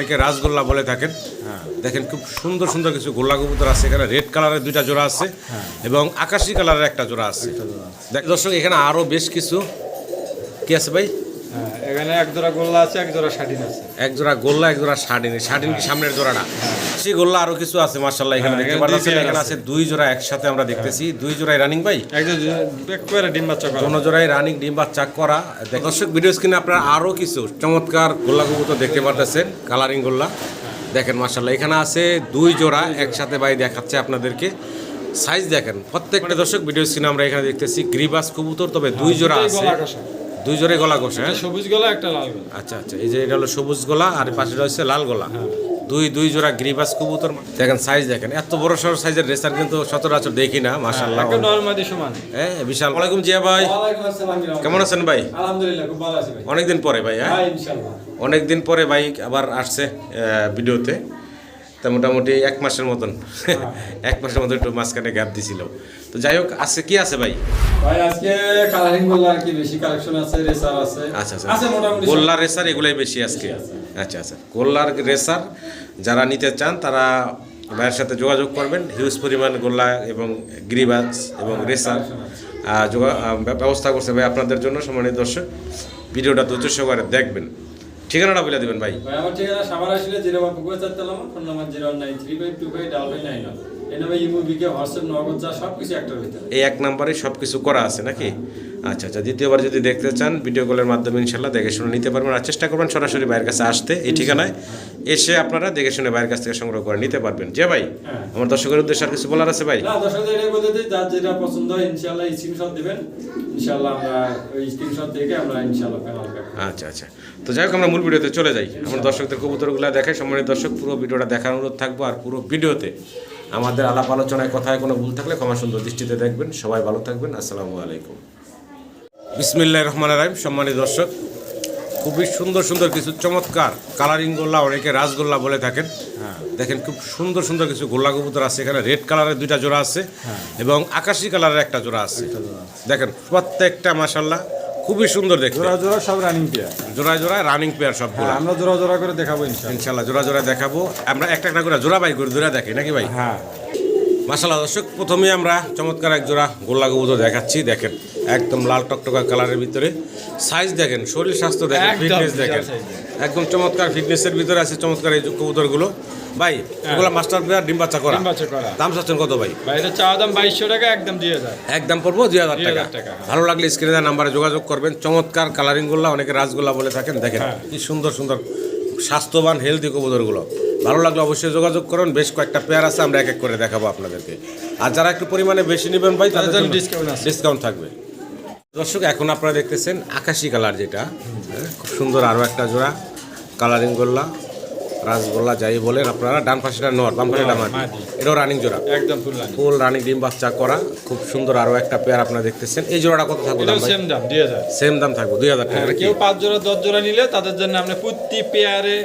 অনেকে রাসগোল্লা বলে থাকেন। হ্যাঁ দেখেন খুব সুন্দর সুন্দর কিছু গোল্লা কবুতর আছে। এখানে রেড কালারের দুইটা জোড়া আছে এবং আকাশি কালারের একটা জোড়া আছে। দেখ দর্শক এখানে আরও বেশ কিছু কি আছে ভাই? হ্যাঁ এখানে এক জোড়া গোল্লা আছে এক জোড়া শাটিন আছে। এক জোড়া গোল্লা এক জোড়া শাড়িন শাড়িন কি সামনের জোড়াটা? সেই গোল্লা আরও কিছু আছে মার্শাল্লাহ এখানে হ্যাঁ, দেখতে পাচ্ছেন এখানে আছে। দুই জোড়া একসাথে আমরা দেখতেছি। দুই জোড়াই রানিং ভাই? একদম একবারে ডিম বাচ্চা করা। কোনো জোড়াই রানিং ডিম বা চাক করা দর্শক ভিডিও স্ক্রিনে আপনারা আরও কিছু চমৎকার গোল্লা কবুতর দেখতে পারতেছেন কালারিং গোল্লা। দেখেন মার্শাল্লাহ এখানে আছে দুই জোড়া একসাথে ভাই দেখাচ্ছে আপনাদেরকে। সাইজ দেখেন প্রত্যেকটা দর্শক ভিডিও স্ক্রিনে আমরা এখানে দেখতেছি গ্রিবাস কবুতর তবে দুই জোড়া আছে। দুই জোড়ে গলা কষা হ্যাঁ? সবুজ গলা একটা লাল গলা। আচ্ছা আচ্ছা এই যে এটা হলো সবুজ গলা আর পাশে রয়েছে লাল গোলা। দুই দুই জোড়া গ্রিবাস কবুতর দেখেন সাইজ দেখেন এত বড় সড় সাইজের রেসার কিন্তু সচরাচর দেখি না মাসাল্লাহ একদম নরমাল দি সমান। হ্যাঁ বিশাল। ওয়ালাইকুম জিয়া ভাই। কেমন আছেন ভাই? আলহামদুলিল্লাহ খুব ভালো আছি ভাই। অনেকদিন পরে ভাই হ্যাঁ? ইনশাআল্লাহ ইনশাআল্লাহ। অনেকদিন পরে ভাই আবার আসছে ভিডিওতে। তা মোটামুটি এক মাসের মতন। এক মাসের মতো একটু মাঝখানে গ্যাপ দিছিল তো যাই হোক আছে কি আছে ভাই? ভাই আজকে কালারিং গোল্লা আর কি বেশি কালেকশন আছে রেসার আছে। আচ্ছা আচ্ছা। আছে মোটামুটি সব। গোল্লার রেসার এগুলাই বেশি আজকে। আচ্ছা আচ্ছা। গোল্লার রেসার যারা নিতে চান তারা ভাইয়ের সাথে যোগাযোগ করবেন। হিউজ পরিমাণ গোল্লা এবং গ্রিবাস এবং রেসার আহ, যোগা- ব্যবস্থা করছে ভাই আপনাদের জন্য সম্মানিত দর্শক। ভিডিওটা ধৈর্য সহকারে দেখবেন। ঠিকানাটা বলে দেবেন ভাই। ভাই আমার ঠিকানা সামার আসলে জিরো বা পুকুর চারতলা phone number zero nine three five two five double nine এই নামে ইমো বিকে হোয়াটসঅ্যাপ নগদ যা সব কিছু একটার ভিতরে। এই এক নাম্বারে সব কিছু করা আছে নাকি? আচ্ছা আচ্ছা দ্বিতীয়বার যদি দেখতে চান ভিডিও কলের মাধ্যমে ইনশাল্লাহ দেখে শুনে নিতে পারবেন। আর চেষ্টা করবেন সরাসরি বাইরের কাছে আসতে এই ঠিকানায়। এসে আপনারা দেখে শুনে বাইরের কাছ থেকে সংগ্রহ করে নিতে পারবেন। যে ভাই হ্যাঁ। আমার দর্শকের উদ্দেশ্যে আর কিছু বলার আছে ভাই? দর্শকদের এটাই বলতে দিই যার যেটা পছন্দ হয় ইনশাআল্লাহ স্ক্রিনশট দিবেন। ইনশাআল্লাহ আমরা ওই স্ক্রিনশট থেকে আমরা ইনশাআল্লাহ আচ্ছা আচ্ছা। তো যাই হোক আমরা মূল ভিডিওতে চলে যাই। আমার দর্শকদের কবুতরগুলো দেখাই। সম্মানিত দর্শক পুরো ভিডিওটা দেখার অনুরোধ থাকব। আর পুরো ভিডিওতে আমাদের আলাপ আলোচনায় কথায় কোনো ভুল থাকলে ক্ষমা সুন্দর দৃষ্টিতে দেখবেন। সবাই ভালো থাকবেন। আসসালামু আলাইকুম। বিসমিল্লাহ রহমান রাহিম সম্মানিত দর্শক। খুবই সুন্দর সুন্দর কিছু চমৎকার কালারিং গোল্লা অনেকে রাসগোল্লা বলে থাকেন। দেখেন খুব সুন্দর সুন্দর কিছু গোল্লা কবুতর আছে এখানে। রেড কালারের দুইটা জোড়া আছে এবং আকাশি কালারের একটা জোড়া আছে। দেখেন প্রত্যেকটা মাসাল্লাহ খুবই সুন্দর দেখতে। জোড়া জোড়া সব রানিং পেয়ার জোড়ায় জোড়া রানিং পেয়ার সবগুলো। আমরা জোড়া জোড়া করে দেখাবো ইনশাআল্লাহ। ইনশাল্লাহ জোড়া জোড়া দেখাবো। আমরা একটা একটা করে জোড়া বাই করে জোড়া দেখি নাকি ভাই? হ্যাঁ। মাসাল্লাহ দর্শক প্রথমে আমরা চমৎকার এক জোড়া গোল্লা কবুতর দেখাচ্ছি। দেখেন একদম লাল টকটকা কালারের ভিতরে। সাইজ দেখেন শরীর স্বাস্থ্য দেখেন ফিটনেস দেখেন। একদম চমৎকার ফিটনেসের ভিতরে আছে চমৎকার এই কবুতরগুলো। ভাই এগুলো মাস্টার প্লেয়ার ডিম বাচ্চা করা। দাম চাচ্ছেন কত ভাই? এটা চাওয়া দাম বাইশশো টাকা একদম একদম পড়ব দুই হাজার টাকা। টাকা। ভালো লাগলে স্ক্রিনে দেওয়া নাম্বারে যোগাযোগ করবেন। চমৎকার কালারিং গোল্লা অনেকে রাসগোল্লা বলে থাকেন। দেখেন হ্যাঁ। কি সুন্দর সুন্দর স্বাস্থ্যবান হেলদি কবুতরগুলো। ভালো লাগলে অবশ্যই যোগাযোগ করুন। বেশ কয়েকটা পেয়ার আছে আমরা এক এক করে দেখাবো আপনাদেরকে। আর যারা একটু পরিমাণে বেশি নেবেন ভাই তাদের জন্য। ডিসকাউন্ট থাকবে। দর্শক এখন আপনারা দেখতেছেন আকাশি কালার যেটা। হ্যাঁ, খুব সুন্দর আরও একটা জোড়া। কালারিং গোল্লা রাসগোল্লা যাই বলেন আপনারা ডান পাশেটা নর বাম পাশেটা মাটি। এটাও রানিং জোড়া। একদম ফুল রানিং ডিম বাচ্চা করা খুব সুন্দর আরও একটা পেয়ার আপনারা দেখতেছেন। এই জোড়াটা কত থাকবে সেম দাম দিয়ে যায় সেম দাম থাকবে দুই হাজার টাকা। কেউ পাঁচ জোড়া দশ জোড়া নিলে তাদের জন্য আপনি প্রতি পেয়ারে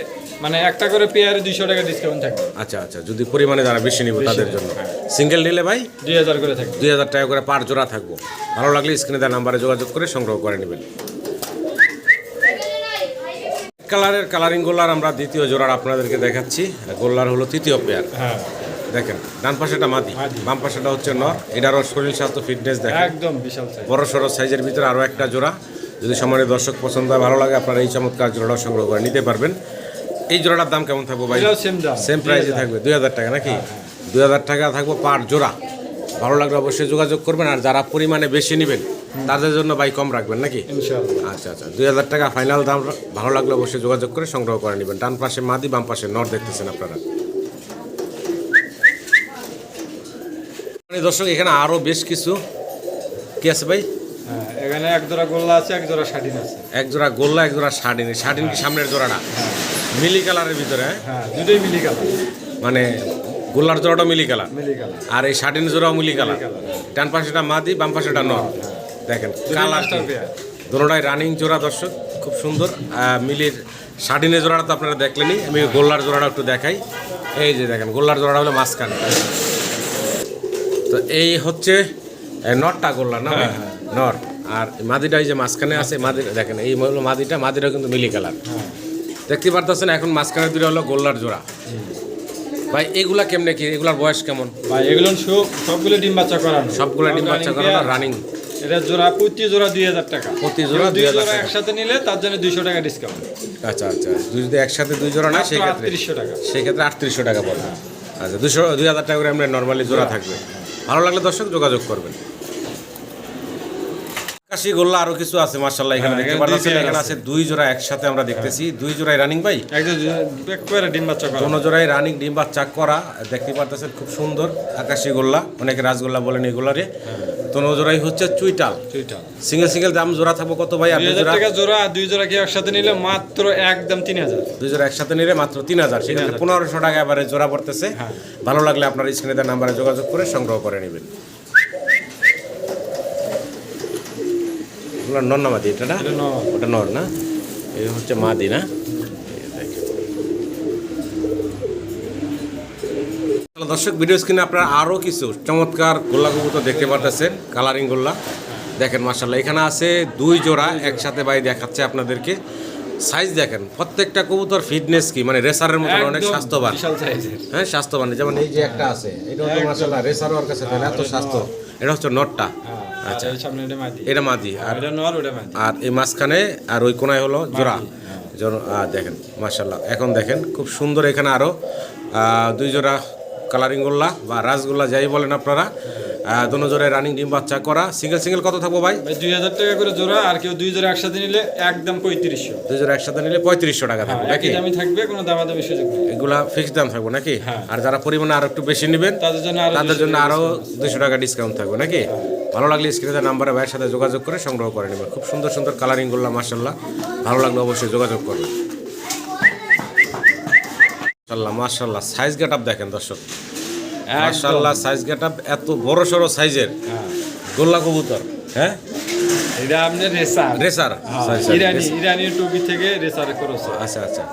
মানে একটা করে পেয়ারে দুইশো টাকা ডিসকাউন্ট থাকবে। আচ্ছা আচ্ছা যদি পরিমাণে যারা বেশি নিব তাদের জন্য। সিঙ্গেল নিলে ভাই? দুই হাজার করে থাকবে। দুই হাজার টাকা করে পার জোড়া থাকব। ভালো লাগলে স্ক্রিনে দেওয়া নাম্বারে যোগাযোগ করে সংগ্রহ করে নেবেন। কালারের কালারিং গোল্লার আমরা দ্বিতীয় জোড়ার আপনাদেরকে দেখাচ্ছি। গোল্লার হলো তৃতীয় পেয়ার হ্যাঁ। দেখেন ডান পাশেটা মাদি। বাম পাশেটা হচ্ছে নর। এটারও শরীর স্বাস্থ্য ফিটনেস দেখেন। একদম বিশাল বড় সড়ো সাইজের ভিতরে আরও একটা জোড়া। যদি সম্মানের দর্শক পছন্দ হয় ভালো লাগে আপনারা এই চমৎকার জোড়াটা সংগ্রহ করে নিতে পারবেন। এই জোড়াটার দাম কেমন থাকব ভাই? সেম প্রাইসে থাকবে। দুই হাজার টাকা নাকি? দুই হাজার টাকা থাকব পার জোড়া। ভালো লাগলে অবশ্যই যোগাযোগ করবেন আর যারা পরিমাণে বেশি নেবেন তাদের জন্য বাই কম রাখবেন নাকি? আচ্ছা আচ্ছা। দুই হাজার টাকা ফাইনাল দাম ভালো লাগলে অবশ্যই যোগাযোগ করে সংগ্রহ করে নেবেন। ডান পাশে মাদি বাম পাশে নর দেখতেছেন আপনারা। মানে দর্শক এখানে আরও বেশ কিছু কি আছে ভাই? হ্যাঁ এখানে এক জোড়া গোল্লা আছে এক জোড়া শাটিন আছে। এক জোড়া গোল্লা এক জোড়া শাড়িন কি সামনের জোড়াটা? মিলি কালারের ভিতরে হ্যাঁ? হ্যাঁ দুটোই মিলি কালার। মানে গোল্লার জোড়াটা মিলি কালার। মিলি কালার। আর এই শার্টিন জোড়াও মিলি কালার। ডান পাশেটা মাদি বাম পাশেটা নর। দেখেন কালারটা দুটোটাই রানিং জোড়া দর্শক খুব সুন্দর। মিলির শার্টিনের জোড়াটা তো আপনারা দেখলেনই। আমি গোল্লার জোড়াটা একটু দেখাই। এই যে দেখেন গোল্লার জোড়াটা হলো মাঝখানে। তো এই হচ্ছে এ, নরটা গোল্লার না নর। আর মাদিটা এই যে মাঝখানে আছে মাদি দেখেন এই হলো মাদিটা মাদিটা কিন্তু মিলি কালার। দেখতে পারতেছেন এখন মাঝখানে দুটো হলো গোল্লার জোড়া। ভাই এগুলা কেমনে কি? এগুলার বয়স কেমন? ভাই এগুলো সব সবগুলো ডিম বাচ্চা করানো। সবগুলো ডিম বাচ্চা করানো রানিং এটা জোড়া প্রতি জোড়া দুই হাজার টাকা। প্রতি জোড়া দুই 2000 জোড়া টাকা। একসাথে নিলে তার জন্য দুইশো টাকা ডিসকাউন্ট আচ্ছা আচ্ছা যদি একসাথে দুই জোড়া না সেই ক্ষেত্রে আটত্রিশশো টাকা। সেই ক্ষেত্রে আটত্রিশশো টাকা পড়বে। আচ্ছা দুশো দুই হাজার টাকা করে আমরা নর্মালি জোড়া থাকবে। ভালো লাগলে দর্শক যোগাযোগ করবেন। গোল্লা আরও কিছু আছে মার্শাল্লাহ এখানে হ্যাঁ, দেখতে পাচ্ছেন এখানে আছে। দুই জোড়া একসাথে আমরা দেখতেছি। দুই জোড়ায় রানিং ভাই? ডিম বাচ্চা করানো দোনো জোড়ায় রানিং ডিম বা চাক করা দেখতে পারতেছেন খুব সুন্দর আকাশি গোল্লা অনেকে রাজগোল্লা বলেন এগুলারে। দোনো জোড়াই হচ্ছে চুইটাল। দুইটা সিঙ্গেল সিঙ্গেল দাম জোড়া থাকব কত ভাই? দুই হাজার জোড়া টাকা জোড়া দুই জোড়া কি একসাথে নিলে মাত্র একদম তিন হাজার। দুই জোড়া একসাথে নিলে মাত্র তিন হাজার। সেখানে পনেরোশো টাকা এবারে জোড়া পড়তেছে। হ্যাঁ। ভালো লাগলে আপনার স্ক্রিনে দেওয়া নাম্বারে যোগাযোগ করে সংগ্রহ করে নেবেন। ওগুলো নর না মাদি এটা না? ওটা নর না? এই হচ্ছে মাদি না? দর্শক ভিডিও স্ক্রিনে আপনারা আরও কিছু চমৎকার গোল্লা কবুতর দেখতে পারতেছেন কালারিং গোল্লা। দেখেন মার্শাল্লাহ এখানে আছে দুই জোড়া একসাথে বাই দেখাচ্ছে আপনাদেরকে। সাইজ দেখেন প্রত্যেকটা কবুতর ফিটনেস কি? মানে রেসারের মতো অনেক স্বাস্থ্যবান। হ্যাঁ স্বাস্থ্যবান। যেমন এই যে একটা আছে এটা হচ্ছে একদম। মার্শাল্লাহ রেসার ওর কাছে এত স্বাস্থ্য। এটা হচ্ছে নটটা আচ্ছা। এটা মাদি আর এই মাঝখানে আর ওই কোনায় হলো জোড়া। জন- আহ, দেখেন মার্শাল্লাহ এখন দেখেন খুব সুন্দর এখানে আরও দুই জোড়া কালারিং গোল্লা বা রাসগোল্লা যাই বলেন আপনারা। দোনো জোড়ায় রানিং ডিম বাচ্চা করা। সিঙ্গেল সিঙ্গেল কত থাকব ভাই? দুই হাজার টাকা করে জোড়া আর কেউ দুই জোড়া একসাথে নিলে একদম পঁয়ত্রিশশো। দুই জোড়া একসাথে নিলে পঁয়ত্রিশশো টাকা থাকবে নাকি একই দামি থাকবে কোনো দামাদামি সুযোগ এগুলা ফিক্সড দাম থাকবে নাকি? হ্যাঁ। আর যারা পরিমাণে আরও একটু বেশি নেবেন তাদের জন্য তাদের জন্য টাকা আরও দুশো টাকা ডিসকাউন্ট থাকবে নাকি? ভালো লাগলে স্ক্রিনে নাম্বারে ভাইয়ের সাথে যোগাযোগ করে সংগ্রহ করে নেবেন। খুব সুন্দর সুন্দর কালারিংগুলো মার্শাল্লাহ ভালো লাগলে অবশ্যই যোগাযোগ করবেন। মাশাল্লাহ মার্শাল্লাহ সাইজ গেট আপ দেখেন দর্শক। মার্শাল্লাহ সাইজ গেট আপ এত বড় সড়ো সাইজের হ্যাঁ। গোল্লা কবুতর হ্যাঁ? এটা আপনি রেসার। রেসার। ইরানি ইরানি টুপি থেকে রেসার করেছে। আচ্ছা আচ্ছা।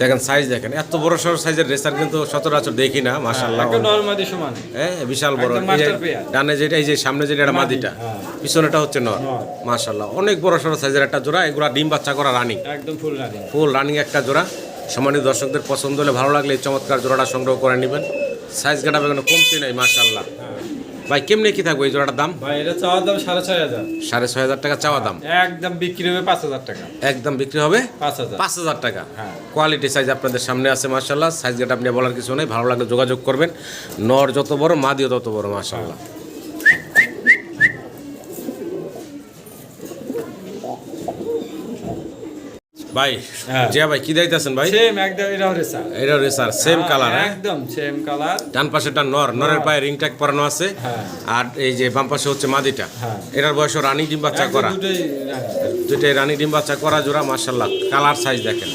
দেখেন সাইজ দেখেন। এত বড় সড়ো সাইজের রেসার কিন্তু সচরাচর দেখি না নর্মালি সমান। হ্যাঁ বিশাল বড়। ডানে যেটা এই যে সামনে যেটা এটা মাদিটা হ্যাঁ। পিছনেটা হচ্ছে নর। মাশাল্লাহ অনেক বড় সড়ো সাইজের একটা জোড়া এগুলা ডিম বাচ্চা করা রানিং একদম ফুল রানিং ফুল রানিং একটা জোড়া। সম্মানিত দর্শকদের পছন্দ হলে ভালো লাগলে এই চমৎকার জোড়াটা সংগ্রহ করে নেবেন। সাইজ গাটা কোনো কমতি নাই মাশাল্লাহ ভাই কেমনে কি থাকবে এই জোড়াটার দাম? ভাই এটা চাওয়ার দাম সাড়ে ছয় হাজার। সাড়ে ছয় হাজার টাকা চাওয়া দাম। একদম বিক্রি হবে পাঁচ হাজার টাকা। একদম বিক্রি হবে পাঁচ হাজার। পাঁচ হাজার টাকা। হ্যাঁ। কোয়ালিটি সাইজ আপনাদের সামনে আছে মার্শাল্লাহ সাইজ আপনি বলার কিছু নেই ভালো লাগলে যোগাযোগ করবেন। নর যত বড় মাদিও তত বড় মার্শাল্লাহ ভাই হ্যাঁ। জিয়া ভাই কি দিতেছেন ভাই সেম একদম এটাও রেসার এটা রেসার সেম কালার একদম সেম কালার ডান পাশেটা নর নরের পায়ে রিং ট্যাগ পরানো আছে হ্যাঁ। আর এই যে বাম পাশে হচ্ছে মাদিটা হ্যাঁ। এটার বয়স রানী ডিম বাচ্চা করা দুটোই রানী। ডিম বাচ্চা করা জোড়া মার্শাল্লাহ কালার সাইজ দেখেন।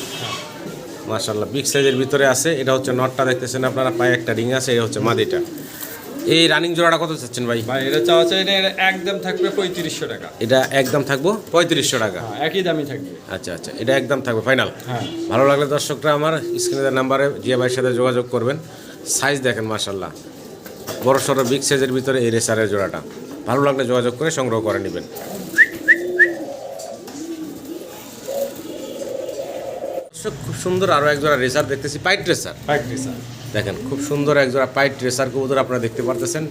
মার্শাল্লাহ বিগ সাইজের ভিতরে আছে এটা হচ্ছে নটটা দেখতেছেন আপনারা পায়ে একটা রিং আছে এটা হচ্ছে মাদিটা এই রানিং জোড়াটা কত চাচ্ছেন ভাই? ভাই এটা চাওয়া চাই এটা একদম থাকবে পঁয়ত্রিশশো টাকা। এটা একদম থাকব? পঁয়ত্রিশশো টাকা? হ্যাঁ, একই দামি থাকবে। আচ্ছা আচ্ছা এটা একদম থাকবে ফাইনাল হ্যাঁ। ভালো লাগলে দর্শকরা আমার স্ক্রিনের নাম্বারে জিয়া ভাইয়ের সাথে যোগাযোগ করবেন। সাইজ দেখেন মার্শাল্লাহ বড় সড়ো বিগ সাইজের ভিতরে এই রেসারের জোড়াটা। ভালো লাগলে যোগাযোগ করে সংগ্রহ করে নেবেন। দর্শক, খুব সুন্দর আরও এক জোড়া রেসার দেখতেছি পাইট রেসার পাইট রেসার দেখেন খুব সুন্দর এক জোড়া পাইট রেসার কবুতর আপনারা দেখতে পারতেছেন।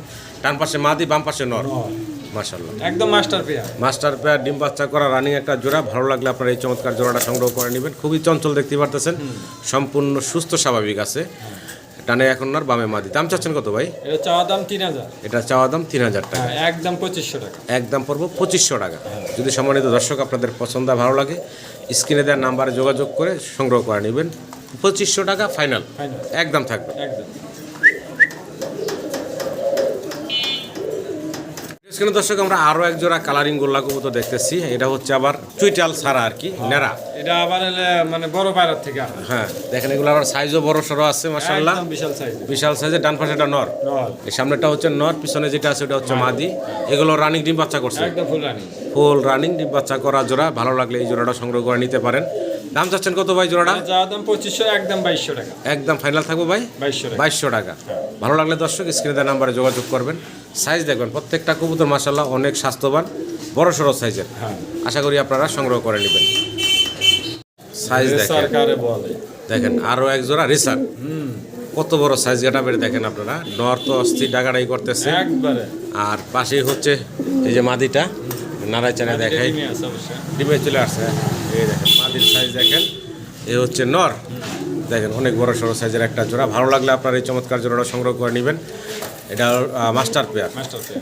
ডান পাশে মাদি বাম পাশে নর। মার্শাল্লাহ একদম মাস্টার পেয়ার মাস্টার পেয়ার ডিম বাচ্চা করা রানিং একটা জোড়া। ভালো লাগলে আপনারা এই চমৎকার জোড়াটা সংগ্রহ করে নেবেন। খুবই চঞ্চল দেখতে পারতেছেন। সম্পূর্ণ সুস্থ স্বাভাবিক আছে। ডানে এখন আর বামে মাদি। দাম চাচ্ছেন কত ভাই? এটা চাওয়া দাম তিন হাজার। এটা চাওয়া দাম তিন হাজার টাকা। হ্যাঁ একদম পঁচিশশো টাকা। একদম পড়ব পঁচিশশো টাকা। যদি সম্মানিত দর্শক আপনাদের পছন্দ ভালো লাগে স্ক্রিনে দেওয়ার নাম্বারে যোগাযোগ করে সংগ্রহ করে নেবেন। পঁচিশশো টাকা ফাইনাল। একদম থাকবে। একদম। দর্শক আমরা আরও এক জোড়া কালারিং গোল্লা কবুতর দেখতেছি। এটা হচ্ছে আবার চুইটাল ছাড়া আর কি নেড়া। এটা আবার মানে বড় পায়রার থেকে হ্যাঁ দেখেন এগুলো আবার সাইজও বড় সড়ো আছে মাসাল্লাহ বিশাল সাইজ বিশাল সাইজের ডান পাশেটা নর। এই সামনেটা হচ্ছে নর পিছনে যেটা আছে ওটা হচ্ছে মাদি। এগুলো রানিং ডিম বাচ্চা করছে। একদম ফুল রানিং ফুল রানিং ডিম বাচ্চা করা জোড়া ভালো লাগলে এই জোড়াটা সংগ্রহ করে নিতে পারেন। দাম চাচ্ছেন কত ভাই জোড়াটা? চাওয়া দাম পঁচিশশো একদম বাইশশো টাকা। একদম ফাইনাল থাকব ভাই? বাইশশো বাইশশো টাকা। ভালো লাগলে দর্শক স্ক্রিনে দেওয়া নাম্বারে যোগাযোগ করবেন। সাইজ দেখবেন প্রত্যেকটা কবুতর মাসাল্লাহ অনেক স্বাস্থ্যবান বড় সড়ো সাইজের হ্যাঁ। আশা করি আপনারা সংগ্রহ করে নেবেন। সাইজ দেখেন। দেখেন আরও এক জোড়া রেসার। কত বড় সাইজ গাটা বের দেখেন আপনারা। নর তো অস্থির ডাকাডাই করতেছে। আর পাশেই হচ্ছে এই যে মাদিটা। নারায় চানা দেখাই। ডিমে ডিমে চলে আসছে। এই দেখেন। মাদির সাইজ দেখেন। এ হচ্ছে নর। দেখেন অনেক বড় সড়ো সাইজের একটা জোড়া। ভালো লাগলে আপনার এই চমৎকার জোড়াটা সংগ্রহ করে নেবেন। এটা মাস্টার পেয়ার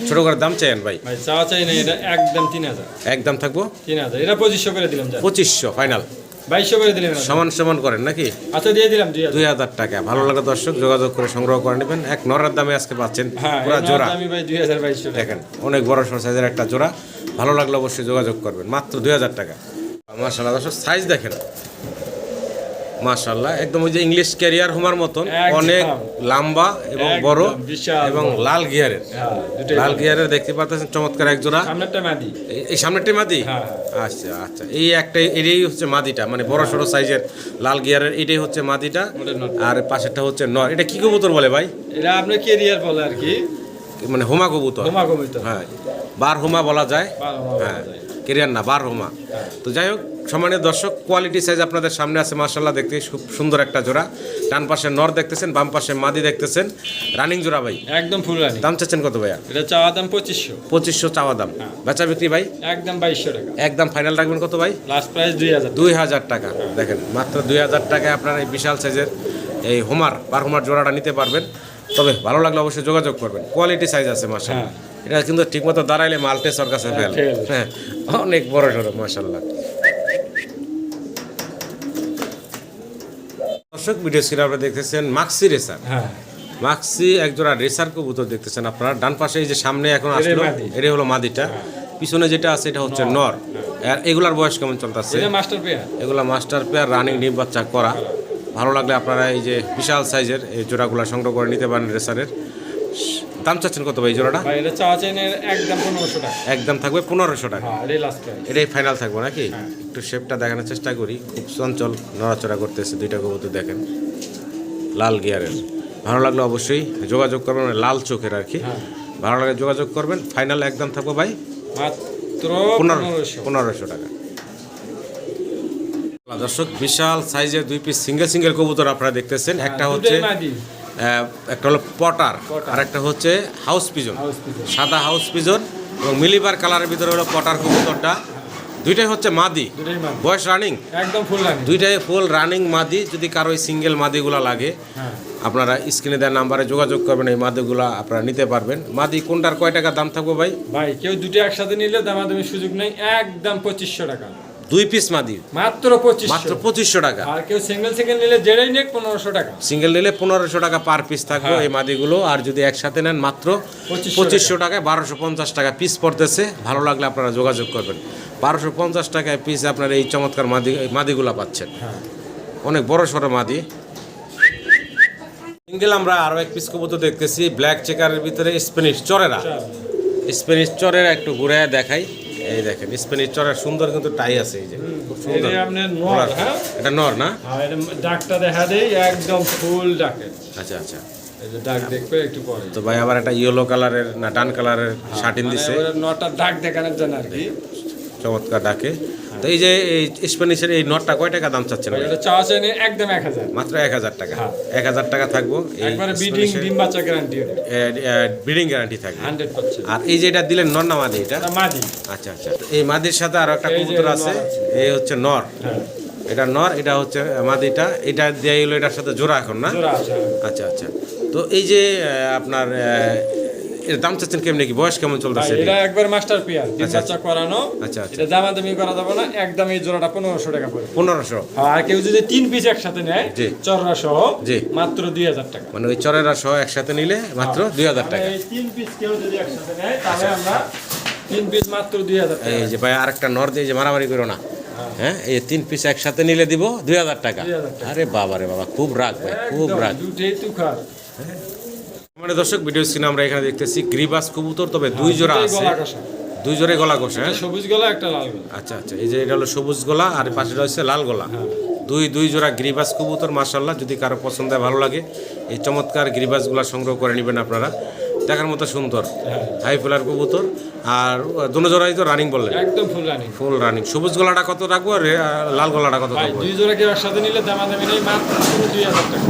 ছোট করে দাম চাইেন ভাই? চাওয়া চাই না এটা একদম তিন হাজার। একদম থাকব? তিন হাজার। এটা পঁচিশশো করে দিলাম পঁচিশশো ফাইনাল বাইশশো করে দিলাম না। সমান সমান করেন নাকি? আচ্ছা দিয়ে দিলাম দুই হাজার। টাকা। ভালো লাগে দর্শক যোগাযোগ করে সংগ্রহ করে নেবেন। এক নরের দামে আজকে পাচ্ছেন হ্যাঁ পুরো জোড়া। দেখেন অনেক বড় সাইজের একটা জোড়া। ভালো লাগলে অবশ্যই যোগাযোগ করবেন। মাত্র দুই হাজার টাকা। মার্শাল্লাহ দর্শক সাইজ দেখেন। মার্শাল্লাহ একদম ওই যে ইংলিশ ক্যারিয়ার হোমার মতন অনেক লম্বা এবং বড় এবং লাল গিয়ারের হ্যাঁ লাল গিয়ারের দেখতে পাচ্ছেন চমৎকার এক জোড়া। সামনেরটা মাদি। এই- সামনেরটি মাদি? হ্যাঁ, আচ্ছা আচ্ছা এই একটা এটাই হচ্ছে মাদিটা মানে বড় সড়ো সাইজের লাল গিয়ারের এটাই হচ্ছে মাদিটা। আর পাশেরটা হচ্ছে নর। এটা কি কবুতর বলে ভাই? এটা আপনার কেরিয়ার বলে আর কি। মানে হোমা কবুতর। হোমা কমিত হ্যাঁ বার হোমা বলা যায়। হ্যাঁ। কেরিয়ার না বার হোমা। তো যাই হোক সম্মানীয় দর্শক কোয়ালিটি সাইজ আপনাদের সামনে আছে মার্শাল্লাহ দেখতে খুব সুন্দর একটা জোড়া। ডান পাশে নর দেখতেছেন বাম পাশে মাদি দেখতেছেন। রানিং জোড়া ভাই? একদম ফুল রানি দাম চাচ্ছেন কত ভাইয়া? এটা চাওয়া দাম পঁচিশশো। পঁচিশশো চাওয়া দাম। বেচা বিক্রি ভাই? একদম বাইশশো টাকা। একদম ফাইনাল রাখবেন কত ভাই? লাস্ট প্রাইস দুই হাজার দুই হাজার টাকা। দেখেন মাত্র দুই হাজার টাকায় আপনার এই বিশাল সাইজের এই হোমার বার হোমার জোড়াটা নিতে পারবেন। তবে ভালো লাগলে অবশ্যই যোগাযোগ করবেন। কোয়ালিটি সাইজ আছে মাসাল্লাহ এটা কিন্তু ঠিকমতো দাঁড়াইলে মাল্টে সর কাছে ফেল। হ্যাঁ অনেক বড় সড়ো মাসাল্লাহ দর্শক ভিডিও স্ক্রিনে আপনারা দেখতেছেন মাক্সি রেসার হ্যাঁ। মাক্সি একজোড়া রেসার কবুতর দেখতেছেন আপনারা। ডান পাশে এই যে সামনে এখন আসলো। এটা হলো মাদিটা। পিছনে যেটা আছে এটা হচ্ছে নর। আর এগুলার বয়স কেমন চলতেছে? এগুলো মাস্টার পেয়ার রানিং ডিম বাচ্চা করা। ভালো লাগলে আপনারা এই যে বিশাল সাইজের এই জোড়াগুলো সংগ্রহ করে নিতে পারেন রেসারের দাম চাচ্ছেন কত ভাই জোড়াটা? ভাই এটা একদম পনেরোশো টাকা। একদম থাকবে পনেরোশো টাকা। হ্যাঁ এটাই লাস্ট প্রাইস এটাই ফাইনাল থাকব নাকি? একটু শেপটা দেখানোর চেষ্টা করি। খুব চঞ্চল নড়াচড়া করতেছে দুইটা কবুতর দেখেন। লাল গিয়ারের ভালো লাগলে অবশ্যই যোগাযোগ করবেন মানে লাল চোখের আর কি। ভালো লাগে যোগাযোগ করবেন। ফাইনাল একদম থাকব ভাই। মাত্র পনেরো পনেরোশো। পনেরোশো টাকা। দর্শক বিশাল সাইজের দুই পিস সিঙ্গেল সিঙ্গেল কবুতর আপনারা দেখতেছেন। একটা হচ্ছে একটা হলো পটার। আর একটা হচ্ছে হাউস পিজন। সাদা হাউস পিজন এবং মিলিবার কালারের ভিতরে হলো পটার কবুতরটা। দুইটাই হচ্ছে মাদি। বয়স রানিং? একদম ফুল রানি দুইটাই ফুল রানিং মাদি। যদি কারও এই সিঙ্গেল মাদিগুলা লাগে হ্যাঁ। আপনারা স্ক্রিনে দেওয়ার নাম্বারে যোগাযোগ করবেন এই মাদিগুলা আপনারা নিতে পারবেন। মাদি কোনটার কয় টাকা দাম থাকবে ভাই? ভাই কেউ দুটো একসাথে নিলে দামাদামি সুযোগ নেই একদম পঁচিশশো টাকা। দুই পিস মাদি। মাত্র পঁচিশশো। মাত্র পঁচিশশো টাকা। আর কেউ সিঙ্গেল সিঙ্গেল নিলে জেড়েই নেক পনেরোশো টাকা। সিঙ্গেল নিলে পনেরোশো টাকা পার পিস থাকবে। এই মাদিগুলো। আর যদি একসাথে নেন মাত্র পঁচিশশো টাকায় বারোশো পঞ্চাশ টাকা পিস পড়তেছে। ভালো লাগলে আপনারা যোগাযোগ করবেন। বারোশো পঞ্চাশ টাকায় পিস আপনারা এই চমৎকার মাদি মাদিগুলো পাচ্ছেন। হ্যাঁ। অনেক বড় সড়ো মাদি। সিঙ্গেল আমরা আরও এক পিস কবুতর দেখতেছি। ব্ল্যাক চেকারের ভিতরে স্প্যানিশ চরেরা। স্প্যানিশ চরেরা একটু ঘুরে দেখাই। এই দেখেন স্পেনের চড়া সুন্দর কিন্তু টাই আছে এই যে। খুব সুন্দর। এটা আপনার নর হ্যাঁ? এটা নর না? এটা ডাকটা দেখা দেয় একদম ফুল ডাকে। আচ্ছা আচ্ছা। এই যে ডাক দেখবে একটু পরে। তো ভাই আবার একটা ইয়েলো কালারের না ডান কালারের শার্টিন দিছে নটা ডাক দেখানোর জন্য আর কি। চমৎকার ডাকে। তো এই যে এই স্প্যানিশের এই নটটা কয় টাকা দাম চাচ্ছেন চাওয়া চাই না একদম এক হাজার। মাত্র এক হাজার টাকা। হ্যাঁ। এক হাজার টাকা থাকব। বিডিং ডিম বাচ্চা গ্যারান্টি ব্রিডিং গ্যারান্টি থাকবে। আর এই যে এটা দিলেন নর না মাদি এটা? মাদি। আচ্ছা আচ্ছা। এই মাদির সাথে আরও একটা কবুতর আছে। এই হচ্ছে নর। হ্যাঁ। এটা নর এটা হচ্ছে মাদিটা। এটা দিয়ে হলো এটার সাথে জোড়া এখন না? আচ্ছা আচ্ছা। তো এই যে আপনার এর দাম চাচ্ছেন কেমনি কি? বয়স কেমন চলতেছে এটা একবার মাস্টার পিয়ার আচ্ছা, বাচ্চা করানো আচ্ছা, আচ্ছা। এটা দামাদামি করা যাবে না একদম এই জোড়াটা পনেরোশো টাকা পড়বে পনেরোশো। আর কেউ যদি তিন পিস একসাথে নেয়। চররা সহ। মাত্র দুই হাজার টাকা। মানে ওই চরেরা সহ একসাথে নিলে মাত্র দুই হাজার মানে টাকা। এই তিন পিস কেউ যদি একসাথে নেয় তাহলে আমরা তিন পিস মাত্র দুই হাজার টাকা। এই যে ভাই আরেকটা নর দিয়ে যে মারামারি করো না। হ্যাঁ। এই তিন পিস একসাথে নিলে দিব দুই হাজার টাকা। আরে বাবা রে বাবা খুব রাগ ভাই খুব রাগ। দুটেই তুখার। মানে দর্শক ভিডিও স্ক্রিনে আমরা এখানে দেখতেছি গ্রিবাস কবুতর তবে দুই জোড়া আছে। দুই জোড়ে গলা কষা হ্যাঁ? সবুজ গলা একটা লাল গলা। আচ্ছা আচ্ছা এই যে এটা হলো সবুজ গলা আর পাশে রয়েছে লাল গলা। দুই দুই জোড়া গ্রিবাস কবুতর মার্শাল্লাহ যদি কারও পছন্দ হয় ভালো লাগে এই চমৎকার গ্রিবাসগুলো সংগ্রহ করে নেবেন আপনারা। দেখার মতো সুন্দর হ্যাঁ। হাই ফেলার কবুতর আর দুনো জোড়াই তো রানিং বললেন। একদম ফুল রানিং ফুল রানিং সবুজ গলাটা কত রাখব আর লাল গলাটা কত রাখব? দুই জোড়া কেউ একসাথে নিলে দামাদামি নেই মাত্র দুই হাজার টাকা।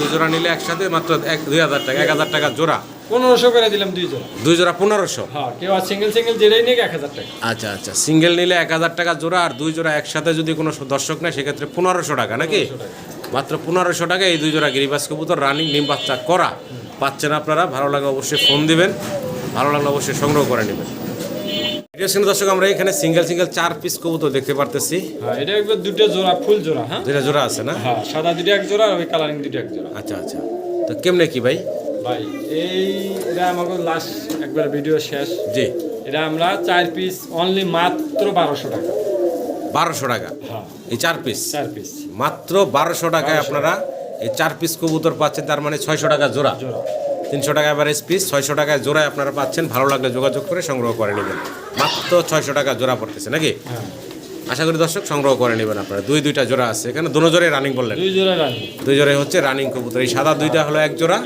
দুই জোড়া নিলে একসাথে মাত্র এক দুই হাজার টাকা এক হাজার টাকা জোড়া। পনেরোশো করে দিলাম দুই জোড়া। দুই জোড়া পনেরোশো? হ্যাঁ কেউ আর সিঙ্গেল সিঙ্গেল যেটাই নিক এক হাজার টাকা। আচ্ছা আচ্ছা। সিঙ্গেল নিলে এক হাজার টাকা জোড়া আর দুই জোড়া একসাথে যদি কোনো দর্শক নেয় সেক্ষেত্রে পনেরোশো টাকা নাকি? মাত্র পনেরোশো টাকা এই দুই জোড়া গিরিবাস কবুতর রানিং ডিম বাচ্চা করা। পাচ্ছেন আপনারা ভালো লাগলে অবশ্যই ফোন দিবেন ভালো লাগলে অবশ্যই সংগ্রহ করে নেবেন। ভিডিও স্ক্রিনে দর্শক আমরা এখানে সিঙ্গেল সিঙ্গেল চার পিস কবুতর দেখতে পারতেছি। হ্যাঁ এটা একবার দুটো জোড়া ফুল জোড়া হ্যাঁ? জোড়া আছে না? হ্যাঁ সাদা দুটো এক জোড়া আর ওই কালারিং দুটো এক জোড়া। আচ্ছা আচ্ছা। তো কেমনে কি ভাই? ভাই এই এটা আমাকে লাস্ট একবার ভিডিও শেষ। জি। এটা আমরা চার পিস অনলি মাত্র বারোশো টাকা। বারোশো টাকা? হ্যাঁ। এই চার পিস চার পিস মাত্র বারোশো টাকায় আপনারা এই চার পিস কবুতর পাচ্ছেন তার মানে ছয়শো টাকা জোড়া। জোড়া। তিনশো টাকা অ্যাভারেজ পিস ছয়শো টাকায় জোড়ায় আপনারা পাচ্ছেন। ভালো লাগলে যোগাযোগ করে সংগ্রহ করে নেবেন। মাত্র ছয়শো টাকা জোড়া পড়তেছে নাকি? হ্যাঁ। আশা করি দর্শক সংগ্রহ করে নেবেন আপনারা। দুই দুইটা জোড়া আছে। এখানে দুনো জোরে রানিং বললেন। দুই জোড়া রানিং দুই হচ্ছে রানিং কবুতর। এই সাদা দুইটা হলো এক জোড়া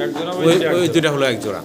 ওই। দুইটা হলো এক জোড়া।